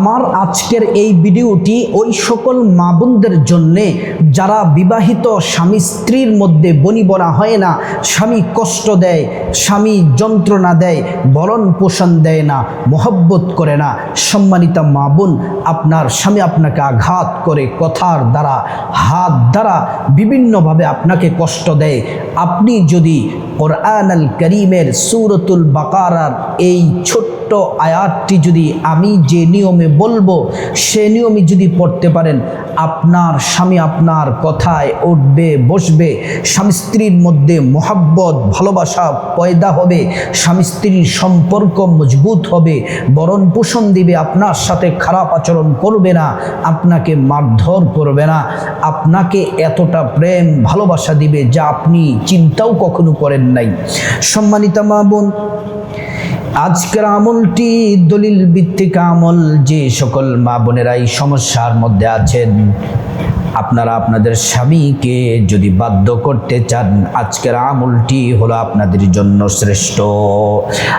আমার আজকের এই ভিডিওটি ওই সকল মা বোনদের জন্যে, যারা বিবাহিত স্বামী স্ত্রীর মধ্যে বনিবনা হয় না, স্বামী কষ্ট দেয়, স্বামী যন্ত্রণা দেয়, বরণ পোষণ দেয় না, মহব্বত করে না। সম্মানিতা মা বোন, আপনার স্বামী আপনাকে আঘাত করে কথার দ্বারা, হাত দ্বারা বিভিন্নভাবে আপনাকে কষ্ট দেয়। আপনি যদি কোরআন আল করিমের সুরতুল বাকারার এই ছোট্ট আয়াতটি যদি আমি যে নিয়মে বলব, সে নিয়মে যদি পড়তে পারেন, আপনার স্বামী আপনার কথায় উঠবে, বসবে, স্বামী স্ত্রীর মধ্যে মোহাব্বত, ভালোবাসা পয়দা হবে, স্বামী স্ত্রীর সম্পর্ক মজবুত হবে, বরণ পোষণ দিবে, আপনার সাথে খারাপ আচরণ করবে না, আপনাকে মারধর করবে না, আপনাকে এতটা প্রেম, ভালোবাসা দিবে যা আপনি চিন্তাও কখনো করেন নাই। সম্মানিতা মা বোন আজকের আমলটি দলিল ভিত্তিক আমল যে সকল মা বোনেরাই সমস্যার মধ্যে আছেন। আপনারা আপনাদের স্বামীকে যদি বাধ্য করতে চান, আজকের আমলটি হলো আপনাদের জন্য শ্রেষ্ঠ।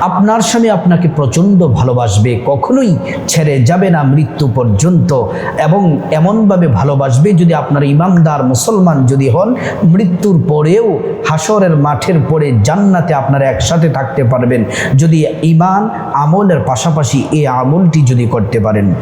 আপনার স্বামী আপনাকে প্রচণ্ড ভালোবাসবে, কখনোই ছেড়ে যাবে না মৃত্যু পর্যন্ত, এবং এমনভাবে ভালোবাসবে যদি আপনার ইমানদার মুসলমান যদি হন, মৃত্যুর পরেও হাসরের মাঠের পরে জান্নাতে আপনারা একসাথে থাকতে পারবেন। যদি ইমান আমলের পাশাপাশি এই আমলটি যদি করতে পারেন।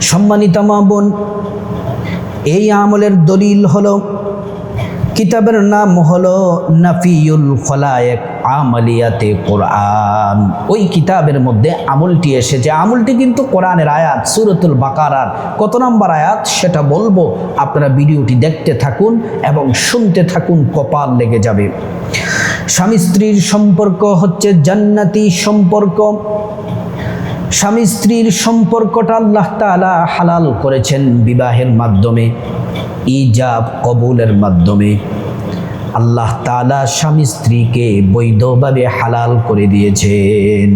সম্মানিতা মা বোন এই আমলের দলিল হলো, কিতাবের নাম হলো নাফিউল খলায়েক আমলিয়াতে কোরআন। ওই কিতাবের মধ্যে আমলটি এসেছে। আমলটি কিন্তু কোরআনের আয়াত, সুরতুল বাকারার কত নম্বর আয়াত? সেটা বলব। আপনারা ভিডিওটি দেখতে থাকুন এবং শুনতে থাকুন, কপাল লেগে যাবে। স্বামী স্ত্রীর সম্পর্ক হচ্ছে জান্নাতি সম্পর্ক। স্বামী স্ত্রীর সম্পর্কটা আল্লাহ তালা হালাল করেছেন বিবাহের মাধ্যমে, ইজাব কবুলের মাধ্যমে। আল্লাহ তালা স্বামী স্ত্রীকে বৈধভাবে হালাল করে দিয়েছেন।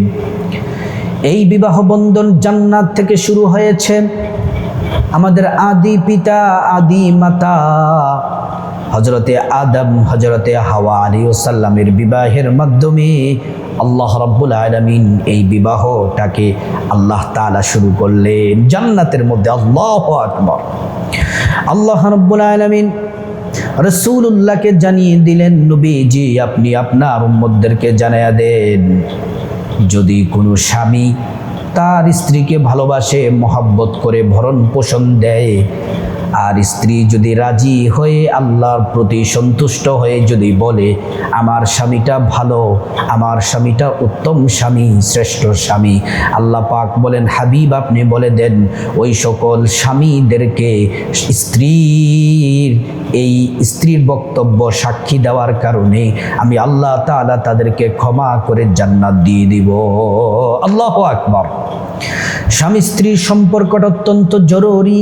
এই বিবাহ বন্ধন জান্নাত থেকে শুরু হয়েছে। আমাদের আদি পিতা, আদি মাতা হজরতে আদম হজরতে হাওয়া আলী ওসাল্লামের বিবাহের মাধ্যমে আল্লাহ রব্বুল আলমিন এই বিবাহটাকে আল্লাহ তালা শুরু করলেন জান্নাতের মধ্যে। আল্লাহ আকবর। আল্লাহ রব্বুল আলমিন রসুল্লাহকে জানিয়ে দিলেন, নবীজি, আপনি আপনার উম্মদদেরকে জানাইয়া দেন, যদি কোনো স্বামী তার স্ত্রীকে ভালোবাসে, মহাব্বত করে ভরণ পোষণ দেয় আর স্ত্রী যদি রাজি হয়ে আল্লাহর প্রতি সন্তুষ্ট হয়ে যদি বলে, আমার স্বামীটা ভালো, আমার স্বামীটা উত্তম স্বামী, শ্রেষ্ঠ স্বামী। আল্লাহ পাক বলেন, হাবিব, আপনি বলে দেন, ওই সকল স্বামীদেরকে স্ত্রীর, এই স্ত্রীর বক্তব্য সাক্ষী দেওয়ার কারণে আমি আল্লাহ তাআলা তাদেরকে ক্ষমা করে জান্নাত দিয়ে দিব। আল্লাহ আকবর। স্বামী স্ত্রীর সম্পর্কটা অত্যন্ত জরুরি।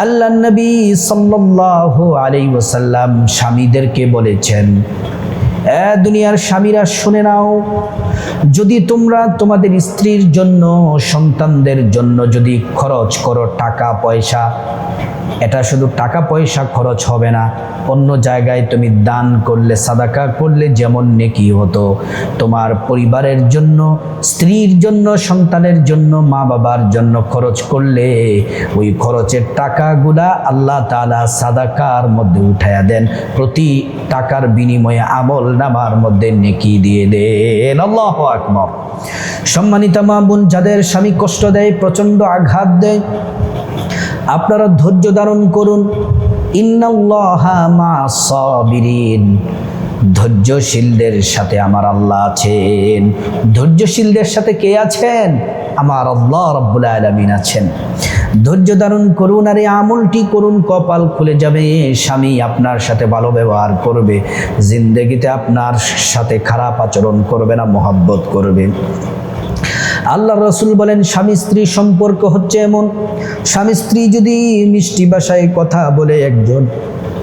আল্লাহ নবী সাল্লাহ আলাই ওসাল্লাম স্বামীদেরকে বলেছেন এ দুনিয়ার স্বামীরা শুনে নাও যদি তোমরা তোমাদের স্ত্রীর জন্য, সন্তানদের জন্য যদি খরচ করো টাকা পয়সা, এটা শুধু টাকা পয়সা খরচ হবে না, অন্য জায়গায় তুমি দান করলে, সাদাকা করলে যেমন নেকি হতো। তোমার পরিবারের জন্য, স্ত্রীর জন্য, সন্তানের জন্য মা বাবার জন্য খরচ করলে, ওই খরচের টাকাগুলা আল্লাহ তালা সাদাকার মধ্যে উঠাইয়া দেন। প্রতি টাকার বিনিময়ে আমল নামার মধ্যে নেকি দিয়ে দেন। আল্লাহ আকবর। সম্মানিতা মা বোন, যাদের স্বামী কষ্ট দেয়, প্রচণ্ড আঘাত দেয়, আপনারা ধৈর্য ধারণ করুন। ইন্নাল্লাহা মা সাবিরিন। ধৈর্যশীলদের সাথে আমার আল্লাহ আছেন। ধৈর্যশীলদের সাথে কে আছেন? আমার আল্লাহ রব্বুল আলমিন আছেন। ধৈর্য ধারণ করুন, আর আমলটি করুন, কপাল খুলে যাবে, স্বামী আপনার সাথে ভালো ব্যবহার করবে, জিন্দগিতে আপনার সাথে খারাপ আচরণ করবে না, মোহাব্বত করবে। আল্লাহ রসুল বলেন, স্বামী স্ত্রী সম্পর্ক হচ্ছে এমন, স্বামী স্ত্রী যদি মিষ্টি ভাষায় কথা বলে একজন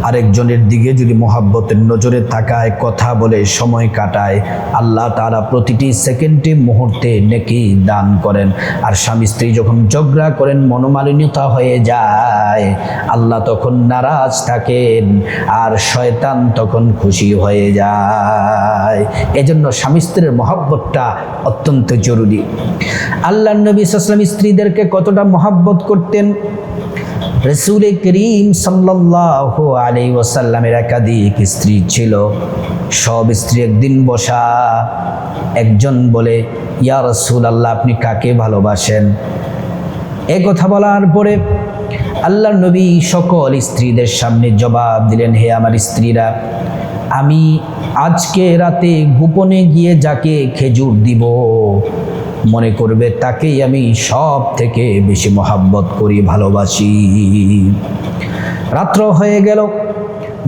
আরেকজনের দিকে যদি মোহাব্বতের নজরে তাকায়, কথা বলে সময় কাটায়, আল্লাহ তারা প্রতিটি সেকেন্ডে মুহূর্তে নেকি দান করেন। আর স্বামী স্ত্রী যখন ঝগড়া করেন, মনোমালিন্যতা হয়ে যায়, আল্লাহ তখন নারাজ থাকেন আর শয়তান তখন খুশি হয়ে যায়। এজন্য স্বামী স্ত্রীর মহাব্বতটা অত্যন্ত জরুরি। আল্লাহ নবী সাল্লাম স্ত্রীদেরকে কতটা মহাব্বত করতেন? রসুল করিম সাল্লাহ আলী ওসাল্লামের একাধিক স্ত্রী ছিল। সব স্ত্রী একদিন বসা, একজন বলে, ইয়া রসুল আল্লাহ আপনি কাকে ভালোবাসেন? এ কথা বলার পরে আল্লাহ নবী সকল স্ত্রীদের সামনে জবাব দিলেন, হে আমার স্ত্রীরা, আমি আজকে রাতে গোপনে গিয়ে যাকে খেজুর দিব মনে করবে, তাকেই আমি সব থেকে বেশি মহাব্বত করি, ভালোবাসি। রাত্র হয়ে গেল।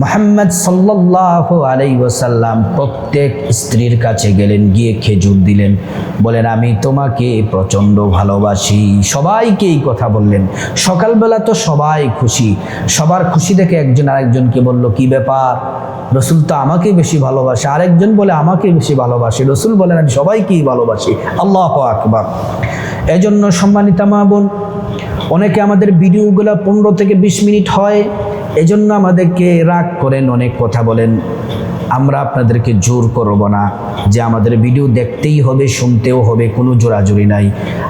মোহাম্মদ সাল্লাহ আলাই ওসাল্লাম প্রত্যেক স্ত্রীর কাছে গেলেন, গিয়ে খেজুর দিলেন। বলেন, আমি তোমাকে প্রচণ্ড ভালোবাসি। সবাইকে এই কথা বললেন। সকালবেলা তো সবাই খুশি। সবার খুশি দেখে একজন আরেকজনকে বলল, কি ব্যাপার? রসুল তো আমাকে বেশি ভালোবাসে। আরেকজন বলে, আমাকে বেশি ভালোবাসে। রসুল বলেন, আমি সবাইকেই ভালোবাসি। আল্লাহ আকবার। এজন্য সম্মানিতা মা বোন, অনেকে আমাদের ভিডিওগুলো পনেরো থেকে বিশ মিনিট হয়, এজন্য আমাদেরকে রাগ করেন, অনেক কথা বলেন। আমরা আপনাদেরকে জোর করব না যে আমাদের ভিডিও দেখতেই হবে, শুনতেও হবে, কোনো জোরাজুরি নাই।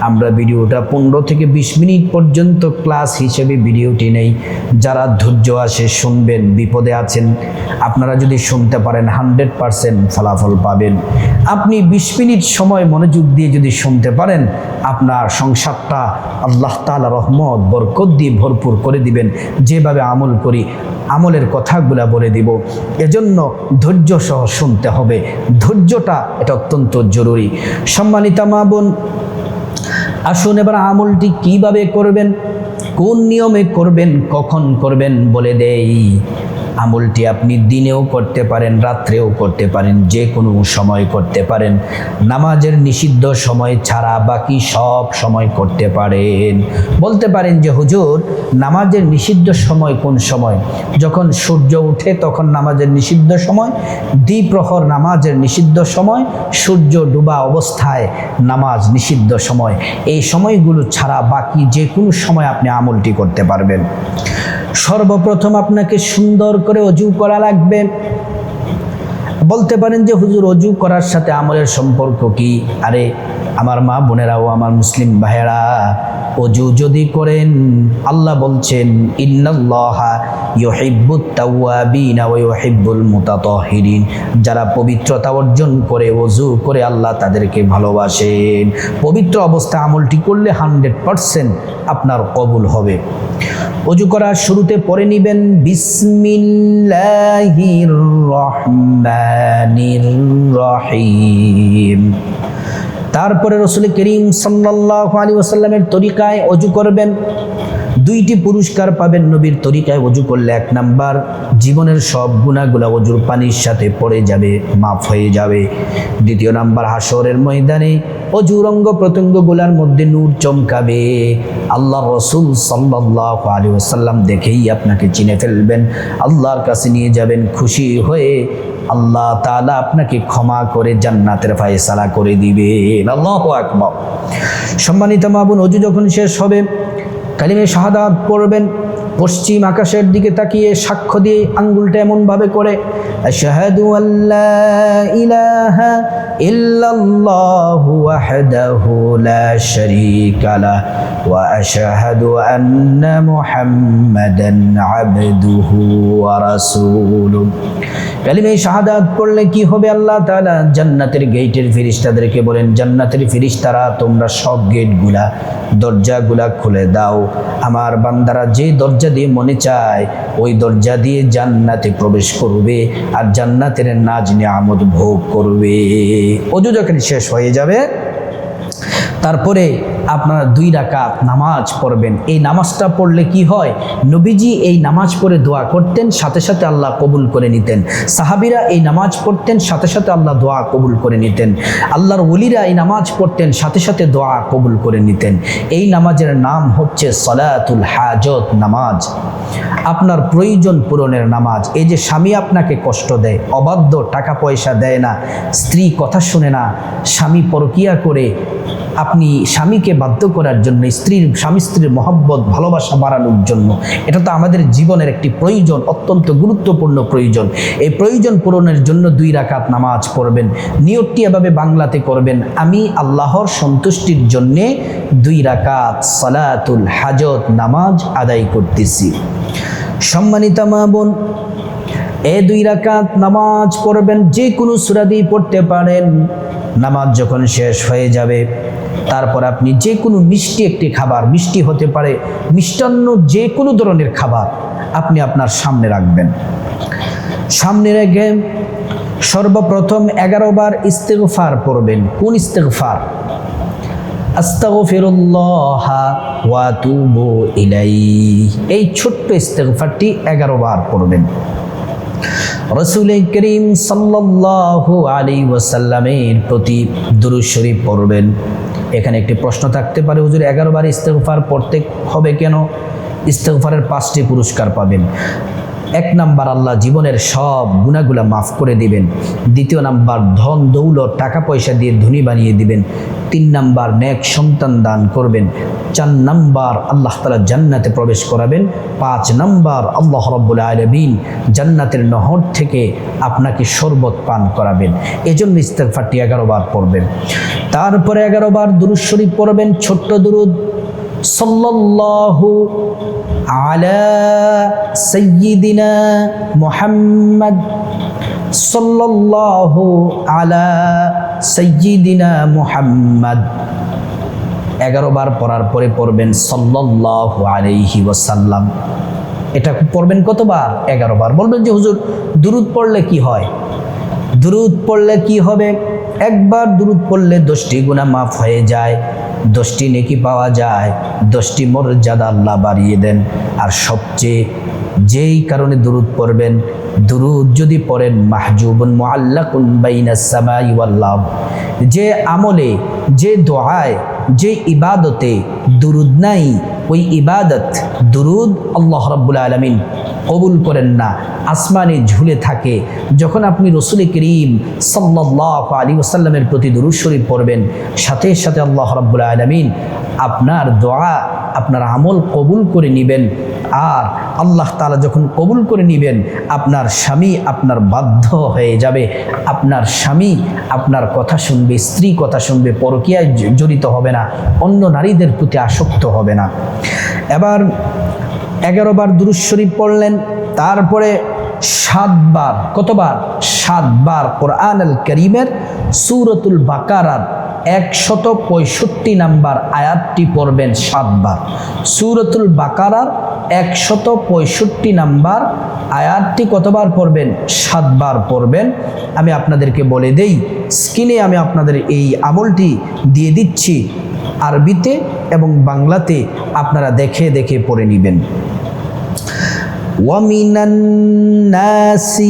আমরা ভিডিওটা পনেরো থেকে বিশ মিনিট পর্যন্ত ক্লাস হিসেবে ভিডিওটি নেই যারা ধৈর্য আসে শুনবেন, বিপদে আছেন, আপনারা যদি শুনতে পারেন, হান্ড্রেড পারসেন্ট ফলাফল পাবেন। আপনি বিশ মিনিট সময় মনোযোগ দিয়ে যদি শুনতে পারেন, আপনার সংসারটা আল্লাহ তালা রহমত, বরকত দিয়ে ভরপুর করে দিবেন। যেভাবে আমল করি, আমলের কথাগুলা বলে দিব। এজন্য ধৈর্য সহ শুনতে হবে। ধৈর্যটা এটা অত্যন্ত জরুরি। সম্মানিতা মা বোন, আসুন এবার আমলটি কীভাবে করবেন, কোন নিয়মে করবেন, কখন করবেন বলে দেই। আমলটি আপনি দিনেও করতে পারেন, রাত্রেও করতে পারেন, যে কোনো সময় করতে পারেন। নামাজের নিষিদ্ধ সময় ছাড়া বাকি সব সময় করতে পারেন। বলতে পারেন যে, হুজুর, নামাজের নিষিদ্ধ সময় কোন সময়? যখন সূর্য উঠে তখন নামাজের নিষিদ্ধ সময়, দ্বিপ্রহর নামাজের নিষিদ্ধ সময়, সূর্য ডুবা অবস্থায় নামাজ নিষিদ্ধ সময়। এই সময়গুলো ছাড়া বাকি যে কোনো সময় আপনি আমলটি করতে পারবেন। সর্বপ্রথম আপনাকে সুন্দর করে অজু করা লাগবে। বলতে পারেন যে, হুজুর অজু করার সাথে আমলের সম্পর্ক কি? আরে, আমার মা বোনেরাও, আমার মুসলিম ভাইয়েরা অজু যদি করেন, আল্লাহ বলছেন, ইন্নাল্লাহা ইউহিব্বুত যারা পবিত্রতা অর্জন করে, অজু করে আল্লাহ তাদেরকে ভালোবাসেন। পবিত্র অবস্থায় আমলটি করলে হান্ড্রেড পারসেন্ট আপনার কবুল হবে। অজু করার শুরুতে পরে নিবেন, বিসমিল্লাহির রহমানির রহিম। তারপরে রসুল করিম সাল্লাহ আলী ওসাল্লামের তরিকায় অজু করবেন। দুইটি পুরস্কার পাবেন নবীর তরিকায় অজু করলে এক নাম্বার। জীবনের সব গুণাগুলা অজুর পানির সাথে পড়ে যাবে, মাফ হয়ে যাবে। দ্বিতীয় নাম্বার হাসরের ময়দানে অজুর অঙ্গ প্রত্যঙ্গগুলার মধ্যে নূর চমকাবে। আল্লাহ রসুল সাল্লাহ আলী ওসাল্লাম দেখেই আপনাকে চিনে ফেলবেন। আল্লাহর কাছে নিয়ে যাবেন খুশি হয়ে। আল্লাহ তাআলা আপনাকে ক্ষমা করে জান্নাতের ফায়সালা করে দিবেন। আল্লাহ আকবার। সম্মানিত মাবুন অজু যখন শেষ হবে কালিমে শাহাদাত পড়বেন। পশ্চিম আকাশের দিকে তাকিয়ে সাক্ষ্য দিয়ে আঙ্গুলটা এমনভাবে করে, আশহাদু আল্লাহ ইলাহা ইল্লাল্লাহু ওয়াহদাহু লা শারীকা লা ওয়া আশহাদু আন্না মুহাম্মাদান আবদুহু ওয়া রাসূলুহু। কালিমে শাহাদাত পড়লে কি হবে আল্লাহ তাআলা? জান্নাতের গেটের ফেরেশতাদেরকে বলেন, জান্নাতের ফেরেশতারা তোমরা সব গেটগুলা, দরজাগুলা খুলে দাও। আমার বান্দারা যে দরজা দিয়ে মনে চায়, ওই দরজা দিয়ে জান্নাতে প্রবেশ করবে আর জান্নাতের নাজ নিয়ামত ভোগ করবে। অজু যখন শেষ হয়ে যাবে। তারপরে আপনারা দুই রাকাত নামাজ পড়বেন। এই নামাজটা পড়লে কি হয়? নবীজি এই নামাজ পড়ে দোয়া করতেন, সাথে সাথে আল্লাহ কবুল করে নিতেন। সাহাবিরা এই নামাজ পড়তেন, সাথে সাথে আল্লাহ দোয়া কবুল করে নিতেন। আল্লাহর ওলিরা এই নামাজ পড়তেন, সাথে সাথে দোয়া কবুল করে নিতেন। এই নামাজের নাম হচ্ছে সলাতুল হাজত নামাজ। আপনার প্রয়োজন পূরণের নামাজ। এই যে স্বামী আপনাকে কষ্ট দেয়, অবাধ্য, টাকা পয়সা দেয় না, স্ত্রী কথা শুনে না, স্বামী পরকিয়া করে আপনি স্বামীকে বাধ্য করার জন্য, স্ত্রীর, স্বামী স্ত্রীর মহব্বত, ভালোবাসা বাড়ানোর জন্য, এটা তো আমাদের জীবনের একটি প্রয়োজন, অত্যন্ত গুরুত্বপূর্ণ প্রয়োজন। এই প্রয়োজন পূরণের জন্য দুই রাকাত নামাজ পড়বেন, নিয়তটি এভাবে বাংলাতে করবেন, আমি আল্লাহর সন্তুষ্টির জন্যে দুই রাকাত সালাতুল হাজত নামাজ আদায় করতেছি। সম্মানিতা মা বোন, এ দুই রাকাত নামাজ পড়বেন, যে কোনো সুরাদি পড়তে পারেন। নামাজ যখন শেষ হয়ে যাবে তারপর আপনি যে কোনো মিষ্টি একটি খাবার, মিষ্টি হতে পারে মিষ্টান্ন যে কোনো ধরনের খাবার আপনি আপনার সামনে রাখবেন। সামনে রেখে সর্বপ্রথম এগারো বার ইস্তেগফার পড়বেন। কোন ইলাইহি। এই ছোট্ট ইস্তেগফারটি এগারো বার পড়বেন। রসুল করিম সাল্লাল্লাহু আলী ওয়াসাল্লামের প্রতি দুরূদ শরীফ পড়বেন। এখানে একটি প্রশ্ন থাকতে পারে, হুজুর, এগারো বার ইস্তেগফার পড়তে হবে কেন? ইস্তেগফারের পাঁচটি পুরস্কার পাবেন। এক নাম্বার আল্লাহ জীবনের সব গুণাগুলা মাফ করে দিবেন। দ্বিতীয় নাম্বার, ধন, দৌলত টাকা পয়সা দিয়ে ধনী বানিয়ে দিবেন। তিন নাম্বার, নেক সন্তান দান করবেন। চার নাম্বার, আল্লাহ তালা জান্নাতে প্রবেশ করাবেন। পাঁচ নাম্বার, আল্লাহ রব্বুল আলমিন জান্নাতের নহর থেকে আপনাকে শরবত পান করাবেন। এজন্য ইস্তেগফারটি এগারো বার পড়বেন। তারপরে এগারো বার দুরুদ শরীফ পড়বেন, ছোট্ট দুরুদ। সাল্লাল্লাহু আলা সাইয়্যিদিনা মুহাম্মদ সাল্লাল্লাহু আলা সাইয়্যিদিনা মুহাম্মদ। এগারো বার পড়ার পরে পড়বেন সাল্লাল্লাহু আলাইহি ওয়াসাল্লাম। এটা পড়বেন কতবার? এগারো বার। বলবেন যে, হুজুর, দুরুদ পড়লে কি হয়? দুরুদ পড়লে কি হবে? একবার দুরুদ পড়লে দশটি গুণা মাফ হয়ে যায়। দশটি নেকি পাওয়া যায়, দশটি মর্যাদা আল্লাহ বাড়িয়ে দেন আর সবচেয়ে যেই কারণে দুরুদ পড়বেন, দুরুদ যদি পড়েন, মাহজুবুন মোয়াল্লাহ। যে আমলে, যে দোহায়, যে ইবাদতে দুরুদ নাই ওই ইবাদত, দুরুদ আল্লাহ রব্বুল আলমিন কবুল করেন না। আসমানে ঝুলে থাকে। যখন আপনি রসুল করিম সাল্লাহ আলী ওসাল্লামের প্রতি দুরুদ শরীফ পড়বেন, সাথে সাথে আল্লাহ রব্বুল আলমিন আপনার দোয়া, আপনার আমল কবুল করে নেবেন। আর আল্লাহ তালা যখন কবুল করে নেবেন, আপনার স্বামী আপনার বাধ্য হয়ে যাবে। আপনার স্বামী আপনার কথা শুনবে, স্ত্রী কথা শুনবে, পরকীয়ায় জড়িত হবে না, অন্য নারীদের প্রতি আসক্ত হবে না। এবার এগারো বার দুরুদ শরীফ পড়লেন, তারপরে সাতবার কতবার? সাতবার কোরআন আল করিমের সুরতুল বাকারার একশত পঁয়ষট্টি নাম্বার আয়াতটি পড়বেন সাতবার। সুরতুল বাকারার একশত পঁয়ষট্টি নাম্বার আয়াতটি কতবার পড়বেন? সাতবার পড়বেন। আমি আপনাদেরকে বলে দেই, স্ক্রিনে আমি আপনাদের এই আমলটি দিয়ে দিচ্ছি। আরবিতে এবং বাংলাতে আপনারা দেখে দেখে পড়ে নেবেন। ومن الناس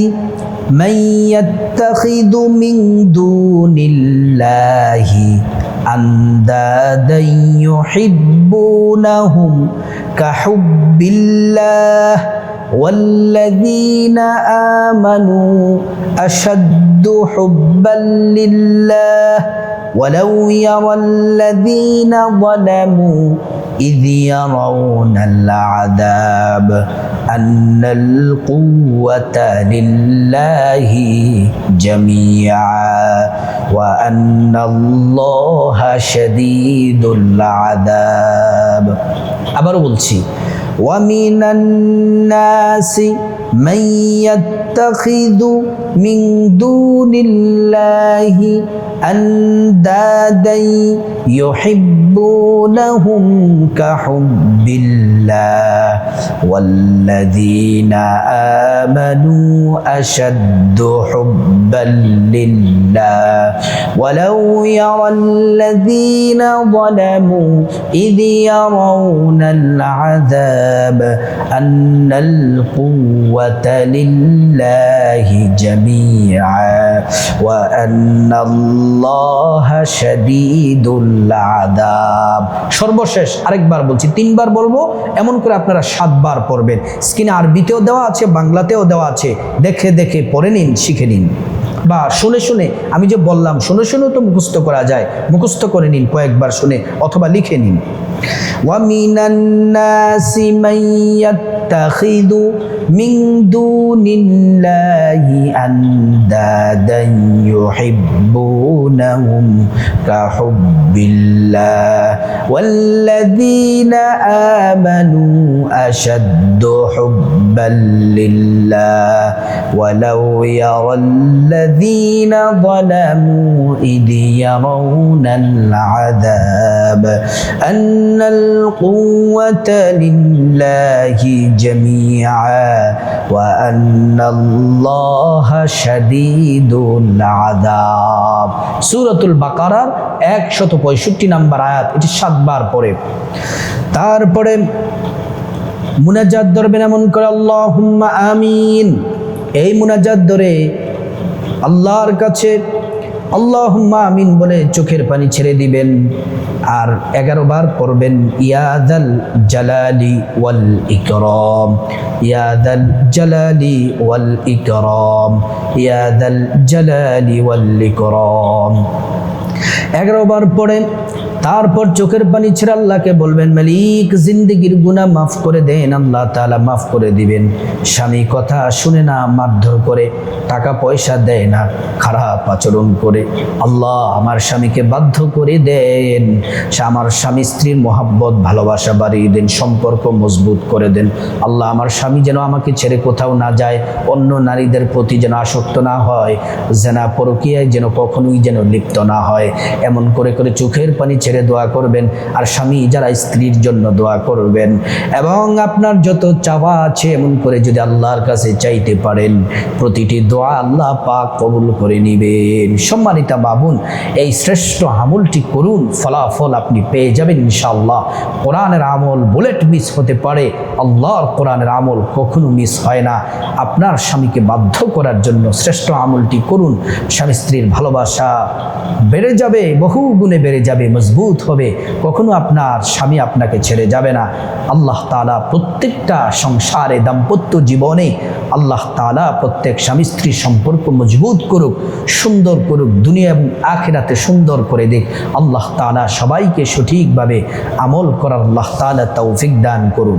من يتخذ من دون الله أندادا يحبونهم كحب الله والذين آمنوا أشد حبا لله ولو يرى الذين ظلموا إذ يرون العذاب أن القوة لله جميعا وأن الله شديد العذاب আবারও বলছি ومن الناس من يتخذ من دون الله أندادا يحبونهم كحب الله والذين آمنوا أشد حبا لله ولو يرى الذين ظلموا إذ يرون العذاب أن القوة لله جميعا وأن الله شديد العذاب সর্বশেষ আরেকবার বলছি তিনবার বলবো এমন করে আপনারা সাতবার পড়বেন স্ক্রিনে আরবিতেও দেওয়া আছে বাংলাতেও দেওয়া আছে দেখে দেখে পড়ে নিন শিখে নিন বা শুনে শুনে আমি যে বললাম শুনে শুনেও তো মুখস্থ করা যায় মুখস্থ করে নিন কয়েকবার শুনে অথবা লিখে নিন ومن الناس من يتخذ من دون الله أندادا يحبونهم كحب الله والذين آمنوا أشد حبا لله ولو يرى الذين ظلموا إذ يرون العذاب أن القوة لله جميعا وأن الله شديد العذاب سورة البقرة একশত পঁয়ষট্টি নাম্বার আয়াত এটি সাতবার পরে তারপরে মুনাজাত ধরবেন এমন করে আল্লাহ আমিন এই মুনাজাত ধরে আল্লাহর কাছে আল্লাহ আমিন বলে চোখের পানি ছেড়ে দিবেন আর এগারো বার পড়বেন ইয়াদাল জালালি ওয়াল ইকরম ইয়াদাল জালালি ওয়াল ইকরম ইয়াদাল জালালি ওয়াল ইকরম। এগারো বার পড়ে তারপর চোখের পানি ছেড়ে আল্লাহকে বলবেন, মালিক, জিন্দিগির গুনাহ মাফ করে দেন, আল্লাহ তালা মাফ করে দিবেন। স্বামী কথা শুনে না, মারধর করে, টাকা পয়সা দেয় না, খারাপ আচরণ করে। আল্লাহ আমার স্বামীকে বাধ্য করে দেন, আমার স্বামী স্ত্রীর মোহাব্বত, ভালোবাসা বাড়িয়ে দেন, সম্পর্ক মজবুত করে দেন। আল্লাহ আমার স্বামী যেন আমাকে ছেড়ে কোথাও না যায়, অন্য নারীদের প্রতি যেন আসক্ত না হয়, জেনা পরকীয়ায় যেন কখনোই যেন লিপ্ত না হয়। এমন করে করে চোখের পানি ছেড়ে দোয়া করবেন আর স্বামী যারা স্ত্রীর জন্য দোয়া করবেন। এবং আপনার যত চাওয়া আছে এমন করে যদি আল্লাহর কাছে চাইতে পারেন, প্রতিটি দোয়া আল্লাহ পাক কবুল করে নিবেন। সম্মানিতা বাবুন এই শ্রেষ্ঠ আমলটি করুন, ফলাফল আপনি পেয়ে যাবেন ইনশাআল্লাহ। কোরআনের আমল বুলেট মিস হতে পারে, আল্লাহর কোরআনের আমল কখনো মিস হয় না। আপনার স্বামীকে বাধ্য করার জন্য শ্রেষ্ঠ আমলটি করুন। স্বামী স্ত্রীর ভালোবাসা বেড়ে যাবে, বহু গুণে বেড়ে যাবে মজবুত হবে, কখনো আপনার স্বামী আপনাকে ছেড়ে যাবে না। আল্লাহ তালা প্রত্যেকটা সংসারে দাম্পত্য জীবনে আল্লাহ তালা প্রত্যেক স্বামী স্ত্রীর সম্পর্ক মজবুত করুক, সুন্দর করুক, দুনিয়া এবং আখেরাতে সুন্দর করে দিক। আল্লাহ তালা সবাইকে সঠিকভাবে আমল করার আল্লাহ তালা তৌফিক দান করুন।